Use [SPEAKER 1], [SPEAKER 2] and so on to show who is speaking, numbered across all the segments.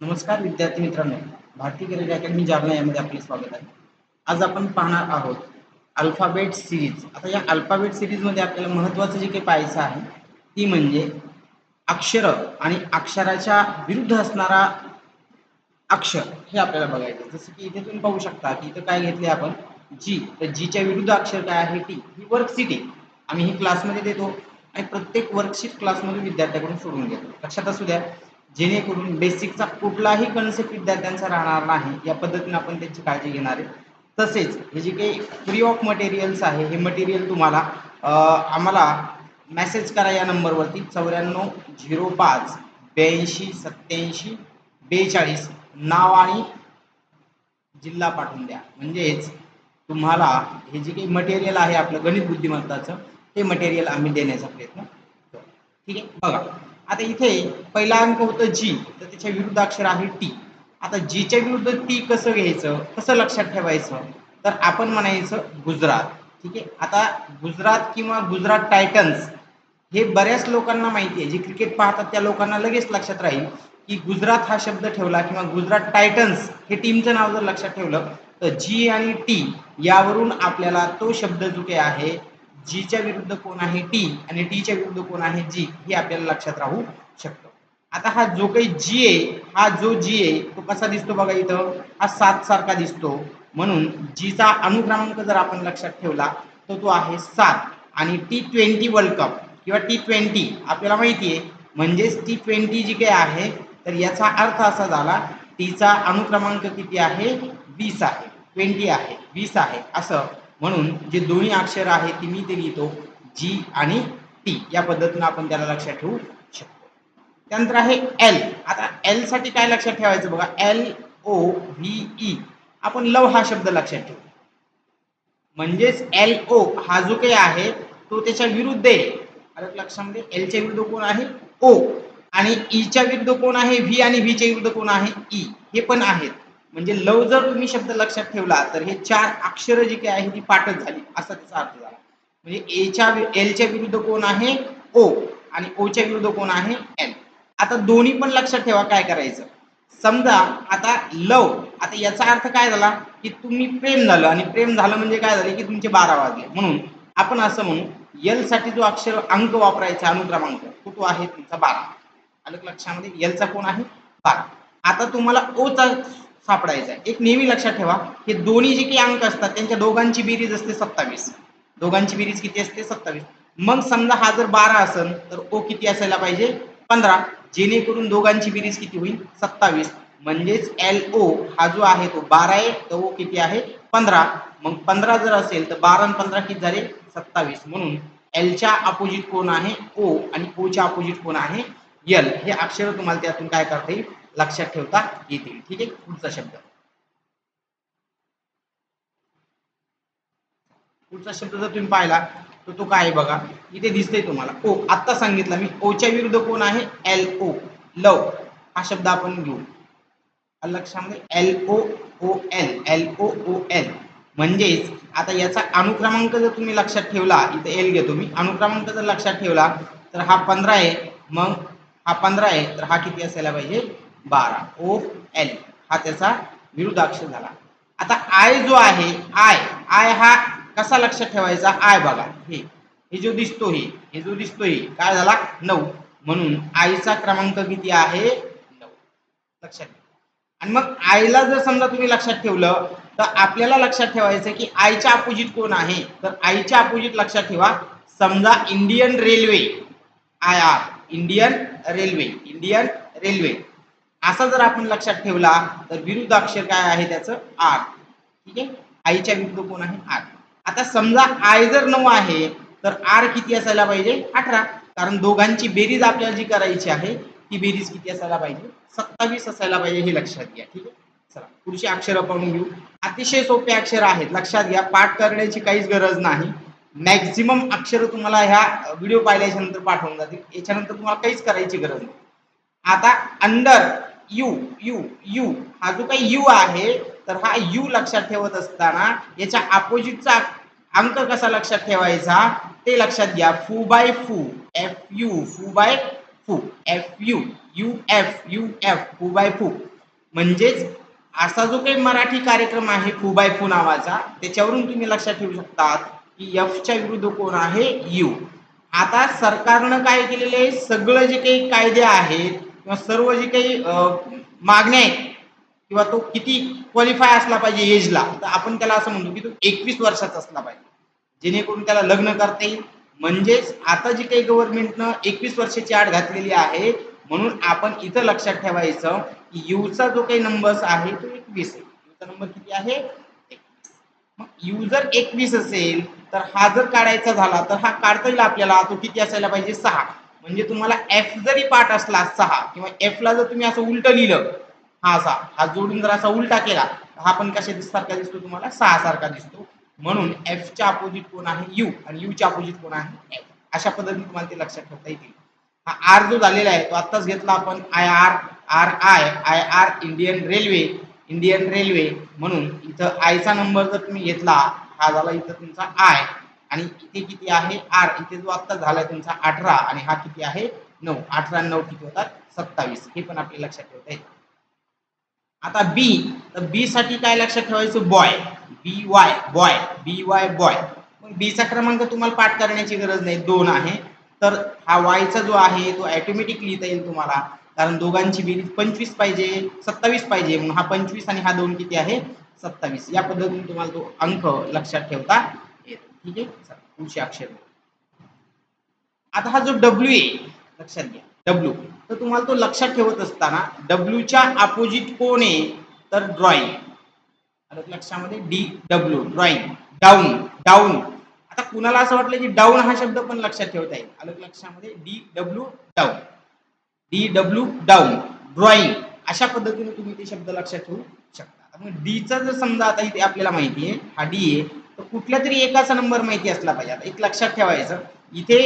[SPEAKER 1] नमस्कार विद्यार्थी मित्रांनो. भारतीय करिअर अकॅडमी जालना यामध्ये आपले स्वागत आहे. आज आपण पाहणार आहोत अल्फाबेट सिरीज. आता या अल्फाबेट सिरीजमध्ये आपल्याला महत्त्वाचं जे काही पाहायचं आहे ती म्हणजे अक्षर आणि अक्षराच्या विरुद्ध असणारा अक्षर हे आपल्याला बघायचं जसं की इथे तुम्ही पाहू शकता की इथं काय घेतले आपण? जी तर जीच्या विरुद्ध अक्षर काय आहे? टी ही वर्कशीट आहे. आम्ही ही क्लासमध्ये देतो आणि प्रत्येक वर्कशीट क्लासमध्ये विद्यार्थ्याकडून सोडून घेतो लक्षात असू द्या जेणेकरून बेसिकचा कुठलाही कन्सेप्ट विद्यार्थ्यांचा राहणार नाही या पद्धतीने आपण त्याची काळजी घेणार आहे. तसेच हे जे काही फ्री ऑफ मटेरियल्स आहे हे मटेरियल तुम्हाला आम्हाला मेसेज करा या नंबरवरती चौऱ्याण्णव झिरो पाच ब्याऐंशी सत्याऐंशी बेचाळीस नाव आणि जिल्हा पाठवून द्या. म्हणजेच तुम्हाला हे जे काही मटेरियल आहे आपलं गणित बुद्धिमत्ताचं ते मटेरियल आम्ही देण्याचा प्रयत्न करू ठीक आहे? बघा. आता इथे पहिला अंक होतं जी तर त्याच्या विरुद्ध अक्षर आहे टी आता जीच्या विरुद्ध टी कसं घ्यायचं? कसं लक्षात ठेवायचं? तर आपण म्हणायचं गुजरात. ठीक आहे? आता गुजरात किंवा गुजरात टायटन्स हे बऱ्याच लोकांना माहिती आहे. जे क्रिकेट पाहतात त्या लोकांना लगेच लक्षात राहील की गुजरात हा शब्द ठेवला किंवा गुजरात टायटन्स हे टीमचं नाव जर लक्षात ठेवलं तर जी आणि टी यावरून आपल्याला तो शब्द जो काही आहे जीच्या विरुद्ध कोण आहे टी आणि टीच्या विरुद्ध कोण आहे जी हे आपल्याला लक्षात राहू शकतो. आता हा जो काही जी आहे हा जो जी आहे तो कसा दिसतो बघा इथं? हा सात सारखा दिसतो. म्हणून जीचा अनुक्रमांक जर आपण लक्षात ठेवला तर तो आहे सात. आणि टी ट्वेंटी वर्ल्ड कप किंवा टी ट्वेंटी आपल्याला माहिती आहे म्हणजेच टी ट्वेंटी जी काही आहे तर याचा अर्थ असा झाला टीचा अनुक्रमांक किती आहे? वीस आहे. ट्वेंटी आहे. वीस आहे. असं. म्हणून जे दोन्ही अक्षर आहे ती मी ते लिहितो जी आणि टी या पद्धतीनं आपण त्याला लक्षात ठेवू शकतो. त्यानंतर आहे एल आता एलसाठी काय लक्षात ठेवायचं बघा? एल ओ व्ही ई आपण लव हा शब्द लक्षात ठेवू. म्हणजेच एल ओ हा जो काही आहे तो त्याच्या विरुद्ध आहे. आलं लक्षामध्ये एलच्या विरुद्ध कोण आहे? ओ आणि e ईच्या विरुद्ध कोण आहे? व्ही आणि व्हीच्या विरुद्ध कोण आहे? ई हे पण आहेत. म्हणजे लव जर तुम्ही शब्द लक्षात ठेवला तर हे चार अक्षर जी काही आहे ती पाठच झाली. असा त्याचा अर्थ झाला. म्हणजे एच्या एलच्या विरुद्ध कोण आहे? ओ आणि ओच्या विरुद्ध कोण आहे? एल आता दोन्ही पण लक्षात ठेवा काय करायचं. समजा आता लव आता याचा अर्थ काय झाला? की तुम्ही प्रेम झालं आणि प्रेम झालं म्हणजे काय झालं? की तुमचे बारा वाजले. म्हणून आपण असं म्हणू एलसाठी जो अक्षर अंक वापरायचा अनुक्रमांक तो तो आहे? तुमचा बारा. आलं लक्षामध्ये? एलचा कोण आहे? बारा. आता तुम्हाला ओचा सापडायचा आहे. एक नेहमी लक्षात ठेवा हे दोन्ही जे काही अंक असतात त्यांच्या दोघांची बेरीज असते सत्तावीस. दोघांची बेरीज किती असते? सत्तावीस. मग समजा हा जर बारा असेल तर ओ किती असायला पाहिजे? पंधरा. जेणेकरून दोघांची बेरीज किती होईल? सत्तावीस. म्हणजेच एल ओ हा जो आहे तो बारा आहे तर ओ किती आहे? पंधरा. मग पंधरा जर असेल तर बारा आणि पंधरा किती झाले? सत्तावीस. म्हणून एलच्या अपोजिट कोण आहे ओ आणि ओच्या अपोजिट कोण आहे यल हे अक्षर तुम्हाला त्यातून काय करता येईल? लक्षात ठेवता येतील. ठीक आहे? पुढचा शब्द. पुढचा शब्द जर तुम्ही पाहिला तर तो काय आहे बघा? इथे दिसतंय तुम्हाला. ओ आत्ता सांगितलं मी. ओच्या विरुद्ध कोण आहे? L O love. हा शब्द आपण घेऊ. लक्षामध्ये L O O L L O O L म्हणजेच आता याचा अनुक्रमांक जर तुम्ही लक्षात ठेवला इथे एल घेतो मी. अनुक्रमांक जर लक्षात ठेवला तर हा पंधरा आहे. मग हा पंधरा आहे. तर हा किती असायला पाहिजे? बारा. ओ एल हा त्याचा विरुद्धाक्ष झाला. आता आय जो आहे आय आय हा कसा लक्षात ठेवायचा? आय बघा. हे. हे जो दिसतो हे हे जो दिसतो हे काय झाला? नऊ. म्हणून आईचा क्रमांक किती आहे? नऊ. लक्षात आणि मग आईला जर समजा तुम्ही लक्षात ठेवलं तर आपल्याला लक्षात ठेवायचं की आईच्या अपोजिट कोण आहे? तर आईच्या अपोजिट लक्षात ठेवा. समजा Indian railway I R Indian railway Indian railway असा जर आपण लक्षात ठेवला तर विरुद्ध अक्षर काय आहे त्याचं? आर. ठीक आहे? आईच्या विरुद्ध कोण आहे? आर. आता समजा आय जर नऊ आहे तर आर किती असायला पाहिजे? अठरा. कारण दोघांची बेरीज आपल्याला जी करायची आहे ती बेरीज किती असायला पाहिजे? सत्तावीस असायला पाहिजे हे लक्षात घ्या. ठीक आहे? चला पुढची अक्षरं पाहून घेऊ. अतिशय सोपे अक्षर आहेत. लक्षात घ्या पाठ करण्याची काहीच गरज नाही. मॅक्झिमम अक्षर तुम्हाला ह्या व्हिडिओ पाहिल्याच्या नंतर पाठवून जातील. याच्यानंतर तुम्हाला काहीच करायची गरज नाही. आता अंडर यू यू यू. हा जो काही यू आहे तर हा यू लक्षात ठेवत असताना याच्या अपोजिटचा अंक कसा लक्षात ठेवायचा? ते लक्षात घ्या. Fu by fu. F U. Fu by fu. F U. U F U F. Fu by fu. म्हणजेच असा जो काही मराठी कार्यक्रम आहे फू बाय फू नावाचा त्याच्यावरून तुम्ही लक्षात ठेवू शकतात की एफच्या विरुद्ध कोण आहे? यू. आता सरकारनं काय केलेलं आहे? सगळं जे काही कायदे आहेत किंवा सर्व जी काही मागण्या आहेत किंवा तो किती क्वालिफाय असला पाहिजे एजला तर आपण त्याला असं म्हणतो की तो एकवीस वर्षाचा असला पाहिजे. जेणेकरून त्याला लग्न करता येईल. म्हणजेच आता जी काही गव्हर्नमेंटनं एकवीस वर्षाची आड घातलेली आहे म्हणून आपण इथं लक्षात ठेवायचं की यूचा जो काही नंबर आहे तो एकवीस आहे. यूचा नंबर किती आहे? एकवीस. मग यू जर एकवीस असेल तर हा जर काढायचा झाला तर हा काढता येईल आपल्याला. तो किती असायला पाहिजे? सहा. म्हणजे तुम्हाला एफ जरी पाठ असला सहा किंवा एफला ला जर तुम्ही असं उलट लिहिलं हा असा हा जोडून जर असा उलटा केला तर हा पण कशा सारखा दिसतो तुम्हाला? सहा सारखा दिसतो. म्हणून एफच्या च्या अपोजिट कोण आहे यू आणि U अपोजिट कोण आहे एफ अशा पद्धतीने तुम्हाला ते लक्षात ठेवता येतील. हा आर जो झालेला आहे तो आत्ताच घेतला आपण I R R I I R Indian railway Indian railway म्हणून इथं आयचा नंबर जर तुम्ही घेतला हा झाला इथं तुमचा आय आणि इथे किती आहे? आर इथे जो आत्ता झालाय तुमचा अठरा आणि हा किती आहे? नऊ. अठरा नऊ किती होतात? सत्तावीस. हे पण आपल्या लक्षात ठेवता येईल. आता बी तर बी साठी काय लक्षात ठेवायचं? Boy B Y boy B Y boy मग बीचा क्रमांक तुम्हाला पाठ करण्याची गरज नाही. दोन आहे. तर हा वायचा जो आहे तो ऑटोमॅटिक लिहिता येईल तुम्हाला. कारण दोघांची बेरीज पंचवीस पाहिजे सत्तावीस पाहिजे. म्हणून हा पंचवीस आणि हा दोन किती आहे? सत्तावीस. या पद्धतीने तुम्हाला तो अंक लक्षात ठेवता ठीक आहे? चला, अक्षर आता हा जो डब्ल्यू आहे लक्षात घ्या. डब्ल्यू तर तुम्हाला तो लक्षात ठेवत असताना डब्ल्यूच्या अपोजिट कोण आहे? तर ड्रॉइंग लक्षामध्ये D W drawing down down आता कुणाला असं वाटलं की डाऊन हा शब्द पण लक्षात ठेवता येईल? आलं लक्षामध्ये? D W down D W down drawing अशा पद्धतीने तुम्ही ते शब्द लक्षात ठेवू शकता. डी मग डीचा जर समजा आता इथे आपल्याला माहिती आहे हा डी आहे. तर कुठल्या तरी एकाचा नंबर माहिती असला पाहिजे. आता एक लक्षात ठेवायचं. इथे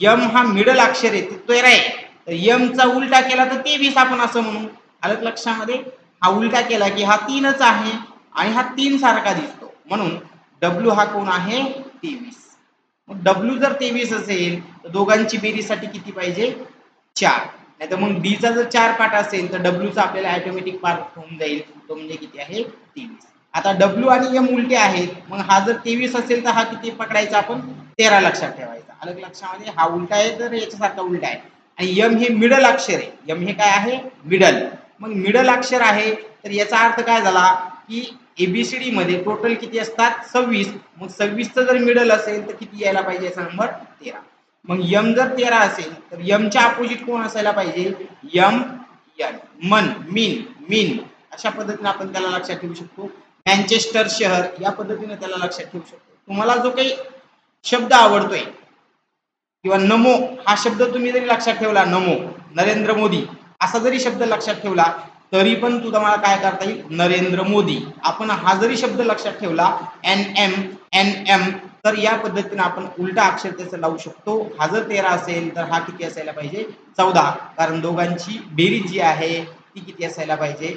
[SPEAKER 1] यम हा मिडल अक्षर आहे. तो तेरा आहे तर यमचा उलटा केला तर तेवीस आपण असं म्हणू. आलं लक्षामध्ये? हा उलटा केला की हा तीनच आहे आणि हा तीन सारखा दिसतो. म्हणून डब्ल्यू हा कोण आहे? तेवीस. मग डब्ल्यू जर तेवीस असेल तर दोघांची बेरीसाठी किती पाहिजे? चार. नाही तर मग डीचा जर चार पाठ असेल तर डब्ल्यूचा आपल्याला ऑटोमॅटिक पार्ट होऊन जाईल. तो म्हणजे किती आहे? तेवीस. आता डब्ल्यू आणि एम उलटे आहेत. मग हा जर तेवीस असेल तर हा किती पकडायचा आपण? तेरा लक्षात ठेवायचा. अलग लक्षामध्ये हा उलटा आहे तर याच्यासारखा उलटा आहे. आणि यम हे मिडल अक्षर आहे. यम हे काय आहे? मिडल मग मिडल अक्षर आहे. तर याचा अर्थ काय झाला? की एबीसीडी मध्ये टोटल किती असतात? सव्वीस. मग सव्वीसचं जर मिडल असेल तर किती यायला पाहिजे याचा नंबर तेरा. मग यम जर तेरा असेल तर यमच्या अपोजिट कोण असायला पाहिजे? यम यन मन मीन मीन अशा पद्धतीने आपण त्याला लक्षात ठेवू शकतो. मँचेस्टर शहर या पद्धतीने त्याला लक्षात ठेवू शकतो. तुम्हाला जो काही शब्द आवडतोय किंवा नमो हा शब्द तुम्ही जरी लक्षात ठेवला नमो नरेंद्र मोदी असा जरी शब्द लक्षात ठेवला तरी पण तू तुम्हाला काय करता येईल? नरेंद्र मोदी. आपण हा जरी शब्द लक्षात ठेवला एन एम एन एम तर या पद्धतीने आपण उलटा अक्षर त्याचं लावू शकतो. हा जर तेरा असेल तर हा किती असायला पाहिजे? चौदा. कारण दोघांची बेरीज जी आहे ती किती असायला पाहिजे?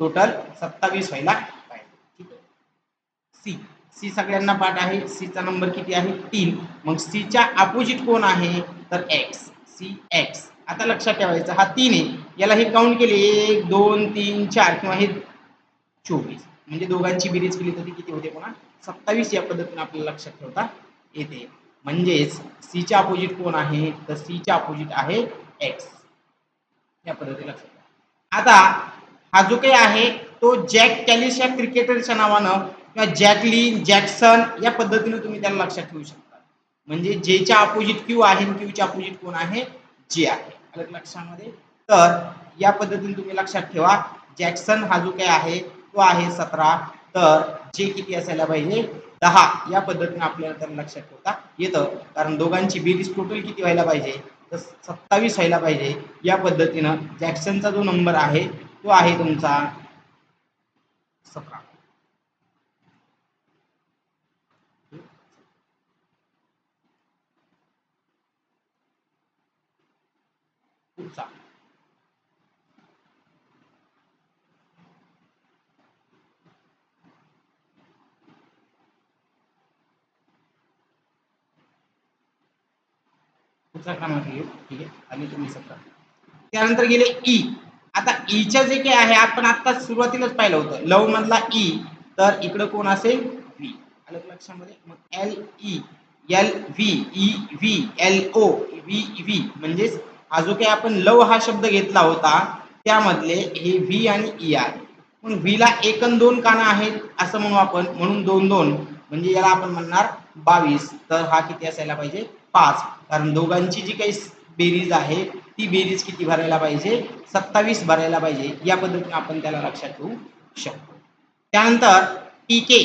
[SPEAKER 1] टोटल सत्तावीस व्हायला सी. सी सगळ्यांना पाठ आहे. सीचा नंबर किती आहे? तीन. मग सीच्या अपोजिट कोण आहे? तर एक्स सी एक्स आता लक्षात ठेवायचं. हा तीन आहे. याला हे काउंट केले. एक दोन तीन चार किंवा हे चोवीस. म्हणजे दोघांची बेरीज केली तर ती किती होते पुन्हा? सत्तावीस या पद्धतीने आपल्याला लक्षात ठेवता येते. म्हणजेच सीच्या अपोजिट कोण आहे? तर सीच्या अपोजिट आहे एक्स या पद्धतीने लक्षात ठेवा. आता हा जो काही आहे तो जॅक कॅलिस या क्रिकेटरच्या नावानं किंवा जॅकलिन जॅक्सन या पद्धतीने तुम्ही त्याला लक्षात ठेवू शकता. म्हणजे जेच्या अपोजिट क्यू आहे क्यूच्या अपोजिट कोण आहे? जे आहे. लक्षामध्ये? तर या पद्धतीने तुम्ही लक्षात ठेवा. जॅक्सन हा जो काही आहे? तो आहे सतरा. तर जे किती असायला पाहिजे? दहा. या पद्धतीने आपल्याला त्याला लक्षात ठेवता येतं. कारण दोघांची बेरीज टोटल किती व्हायला पाहिजे? तर सत्तावीस व्हायला पाहिजे. या पद्धतीनं जॅक्सनचा जो नंबर आहे तो आहे तुमचा सतरा. पुढचा. पुढचा क्रमांक येईल ठीक आहे? आणि तुम्ही सत्ता. त्यानंतर गेले ई. आता ईच्या जे काही आहे आपण आता सुरुवातीलाच पाहिलं होतं. लव मधला ई तर इकडं कोण असेल? व्ही. आलं लक्षामध्ये. मग L E. L V E V L O V V. म्हणजेच हा जो काही आपण लव हा शब्द घेतला होता त्यामधले हे व्ही आणि ई आहे. पण व्हीला एक दोन कानं आहेत असं म्हणू आपण. म्हणून दोन दोन म्हणजे याला आपण म्हणणार बावीस. तर हा किती असायला पाहिजे? पाच. कारण दोघांची जी काही बेरीज आहे ती बेरीज किती भरायला पाहिजे? सत्तावीस भरायला पाहिजे. या पद्धतीने आपण त्याला लक्षात ठेवू शकतो. त्यानंतर पीके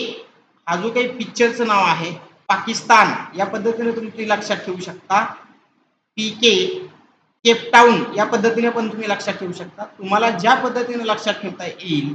[SPEAKER 1] हा जो काही पिक्चरचं नाव आहे पाकिस्तान. या पद्धतीने तुम्ही लक्षात ठेवू शकता. पीके केपटाऊन या पद्धतीने पण तुम्ही लक्षात ठेवू शकता. तुम्हाला ज्या पद्धतीने लक्षात ठेवता येईल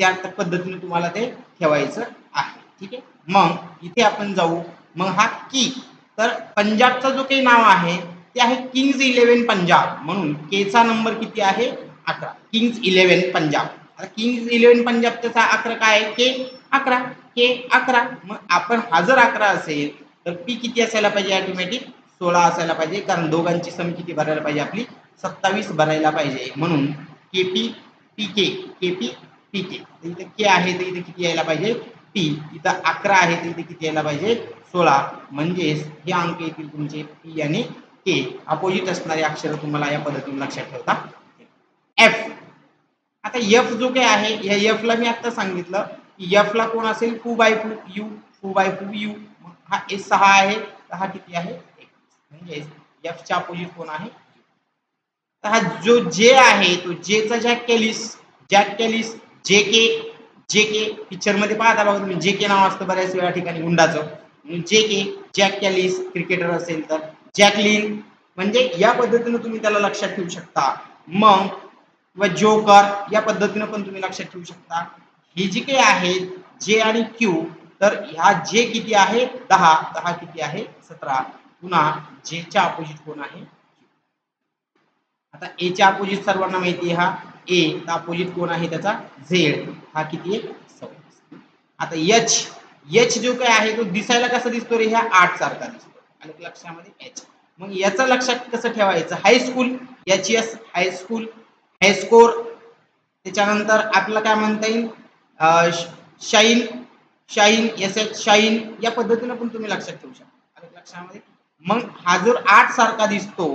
[SPEAKER 1] त्या पद्धतीने तुम्हाला ते ठेवायचं आहे. ठीक आहे? मग इथे आपण जाऊ. मग हा की. तर पंजाबचा जो काही नाव आहे ते आहे किंग्ज इलेव्हन पंजाब. म्हणून केचा नंबर किती आहे? अकरा. Kings Eleven Punjab. आता किंग्ज इलेव्हन पंजाब त्याचा अकरा काय? आहे के अकरा. के अकरा. मग आपण हा जर अकरा असेल तर पी किती असायला पाहिजे ऑटोमॅटिक सोळा असायला पाहिजे कारण दोघांची सम किती भरायला पाहिजे आपली. सत्तावीस भरायला पाहिजे. म्हणून K P P K K P P K इथे के आहे तर इथे किती यायला पाहिजे? पी इथं अकरा आहे तर इथे किती यायला पाहिजे? सोळा. म्हणजेच हे अंक येतील तुमचे पी आणि के अपोजिट असणारे अक्षर तुम्हाला या पद्धतीने लक्षात ठेवता. एफ आता एफ जो काही आहे या एफ ला मी आता सांगितलं की एफ ला कोण असेल? Fu by fu U fu by fu U हा एस सहा आहे तर हा किती आहे? म्हणजे एफ च्या अपोजिट कोण आहे? तर हा जो जे आहे तो जेचा जॅक कॅलिस. जॅक कॅलिस जे के जे के पिक्चरमध्ये पाहता बघा तुम्ही. जे के नाव असतं बऱ्याच वेळा ठिकाणी गुंडाचं जे के जॅक कॅलिस क्रिकेटर असेल तर जॅकलिन म्हणजे या पद्धतीनं तुम्ही त्याला लक्षात ठेवू शकता. मग किंवा जोकर या पद्धतीनं पण तुम्ही लक्षात ठेवू शकता. ही जी काही आहेत जे आणि क्यू तर ह्या जे किती आहे? दहा. दहा किती आहे? सतरा. पुन्हा जे च्या अपोजिट कोण आहे? आता ए च्या अपोजिट सर्वांना माहिती हा. ए अपोजिट कोण आहे त्याचा? झेड हा किती आहे सव्वीस. आता एच एच जो काय आहे तो दिसायला कसा दिसतो रे? ह्या आठ सारखा दिसतो आणि लक्षामध्ये? एच मग याचं लक्षात कसं ठेवायचं? High school H S high school high score त्याच्यानंतर आपल्याला काय म्हणता येईल? Shine shine S H shine या पद्धतीनं पण तुम्ही लक्षात ठेवू शकता. आणि लक्षामध्ये? मग हा जर आठ सारखा दिसतो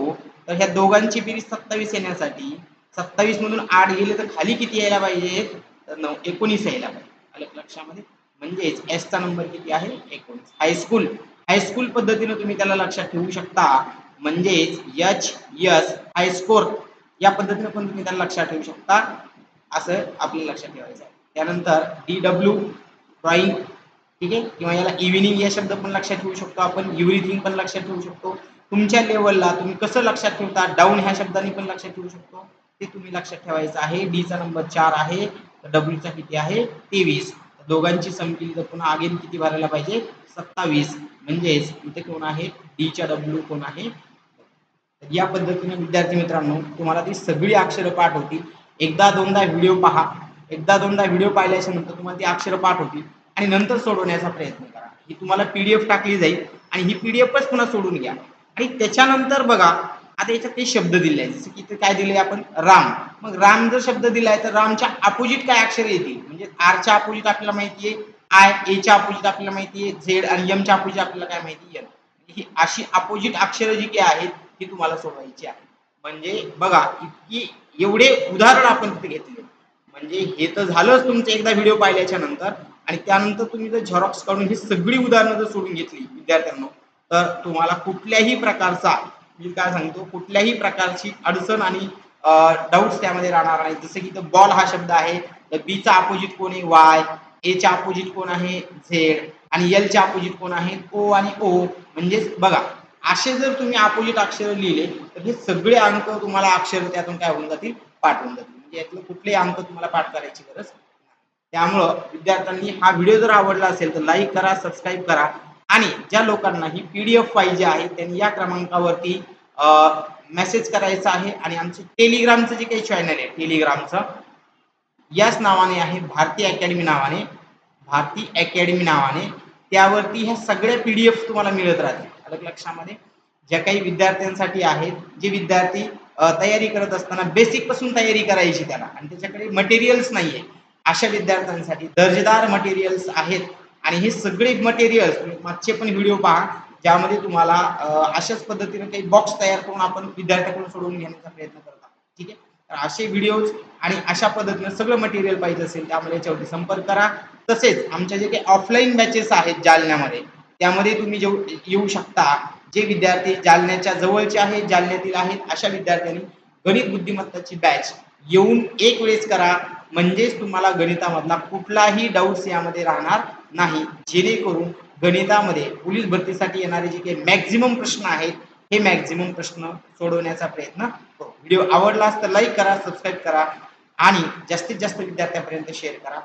[SPEAKER 1] तर ह्या दोघांची बेरीज सत्तावीस येण्यासाठी सत्तावीस मधून आठ गेले तर खाली किती यायला पाहिजे? तर नऊ एकोणीस यायला पाहिजे. लक्षामध्ये? म्हणजेच एस चा नंबर किती आहे? एकोणीस. हायस्कूल हायस्कूल पद्धतीने तुम्ही त्याला लक्षात ठेवू शकता. म्हणजेच यच यस हायस्कोर या पद्धतीने पण तुम्ही त्याला लक्षात ठेवू शकता. असं आपल्याला लक्षात ठेवायचं आहे. त्यानंतर डी डब्ल्यू ड्रॉइंग ठीक आहे? किंवा याला इव्हिनिंग या शब्द पण लक्षात ठेवू शकतो आपण एव्हरीथिंग पण लक्षात ठेवू शकतो. तुमच्या लेवलला तुम्ही कसं लक्षात ठेवता? डाऊन ह्या शब्दाने पण लक्षात ठेवू शकतो. ते तुम्ही लक्षात ठेवायचं आहे. डीचा नंबर चार आहे डब्ल्यूचा किती आहे? तेवीस. दोघांची सम केली तर पुन्हा अगेन किती भरायला पाहिजे? सत्तावीस. म्हणजेच इथे कोण आहे? डीच्या डब्ल्यू कोण आहे? तर या पद्धतीने विद्यार्थी मित्रांनो तुम्हाला ती सगळी अक्षरं पाठ एकदा दोनदा व्हिडिओ पहा. एकदा दोनदा व्हिडिओ पाहिल्याच्या नंतर तुम्हाला ती अक्षरं पाठ आणि नंतर सोडवण्याचा प्रयत्न करा. ही तुम्हाला पीडीएफ टाकली जाईल आणि ही पीडीएफच पुन्हा सोडून घ्या. आणि त्याच्यानंतर बघा आता याच्यात काही शब्द दिले आहेत. जसं की इथे काय दिले आपण? राम. मग राम जर शब्द दिलाय तर रामच्या अपोजिट काय अक्षर येतील? म्हणजे आरच्या अपोजिट आपल्याला माहिती आहे आय एच्या अपोजिट आपल्याला माहिती आहे झेड आणि एमच्या अपोजिट आपल्याला काय माहिती एन ही अशी अपोजिट अक्षरं जी काही आहेत ती तुम्हाला सोडवायची आहे. म्हणजे बघा इतकी एवढे उदाहरण आपण तिथे घेतले म्हणजे हे तर झालंच तुमचं एकदा व्हिडिओ पाहिल्याच्या नंतर. आणि त्यानंतर तुम्ही जर झेरॉक्स काढून ही सगळी उदाहरणं जर सोडून घेतली विद्यार्थ्यांना तर तुम्हाला कुठल्याही प्रकारचा मी काय सांगतो कुठल्याही प्रकारची अडचण आणि डाऊट्स त्यामध्ये राहणार नाही. जसं की इथं बॉल हा शब्द आहे तर बीचा अपोजिट कोण आहे? वाय एच्या अपोजिट कोण आहे? झेड आणि एल च्या अपोजिट कोण आहे? ओ आणि ओ म्हणजेच बघा असे जर तुम्ही अपोजिट अक्षर लिहिले तर हे सगळे अंक तुम्हाला अक्षर त्यातून काय होऊन जातील? पाठवून जातील. म्हणजे यातलं कुठलेही अंक तुम्हाला पाठ करायची गरज त्यामुळं विद्यार्थ्यांनी हा व्हिडिओ जर आवडला असेल तर लाईक करा सबस्क्राईब करा आणि ज्या लोकांना ही पीडीएफ पाहिजे आहे त्यांनी या क्रमांकावरती मेसेज करायचा आहे आणि आमचं टेलिग्रामचं जे काही चॅनल आहे टेलिग्रामचं याच नावाने आहे भारती अकॅडमी नावाने भारती अकॅडमी नावाने त्यावरती ह्या सगळ्या पी डी एफ तुम्हाला मिळत राहतील. अलग लक्षामध्ये ज्या काही विद्यार्थ्यांसाठी आहेत जे विद्यार्थी तयारी करत असताना बेसिकपासून तयारी करायची त्याला आणि त्याच्याकडे मटेरियल्स नाहीये. अशा विद्यार्थ्यांसाठी दर्जेदार मटेरियल्स आहेत. आणि हे सगळे मटेरियल्स मागचे पण व्हिडिओ पहा ज्यामध्ये तुम्हाला अशाच पद्धतीने काही बॉक्स तयार करून आपण विद्यार्थ्याकडून सोडवून घेण्याचा प्रयत्न करत. आहोत ठीक आहे? तर असे व्हिडिओज आणि अशा पद्धतीने सगळं मटेरियल पाहिजे असेल त्यामध्ये याच्यावरती संपर्क करा. तसेच आमच्या जे काही ऑफलाईन बॅचेस आहेत जालन्यामध्ये त्यामध्ये तुम्ही जेव येऊ शकता. जे विद्यार्थी जालन्याच्या जवळचे आहेत जालन्यातील आहेत अशा विद्यार्थ्यांनी गणित बुद्धिमत्ताची बॅच येऊन एक वेळेस करा. म्हणजेच तुम्हाला गणितामधला कुठलाही डाऊट्स यामध्ये राहणार नाही. जेणेकरून गणितामध्ये पोलीस भरतीसाठी येणारे जे काही मॅक्झिमम प्रश्न आहेत हे मॅक्झिमम प्रश्न सोडवण्याचा प्रयत्न करू. व्हिडिओ आवडला तर लाईक करा सबस्क्राईब करा आणि जास्तीत जास्त विद्यार्थ्यांपर्यंत शेअर करा.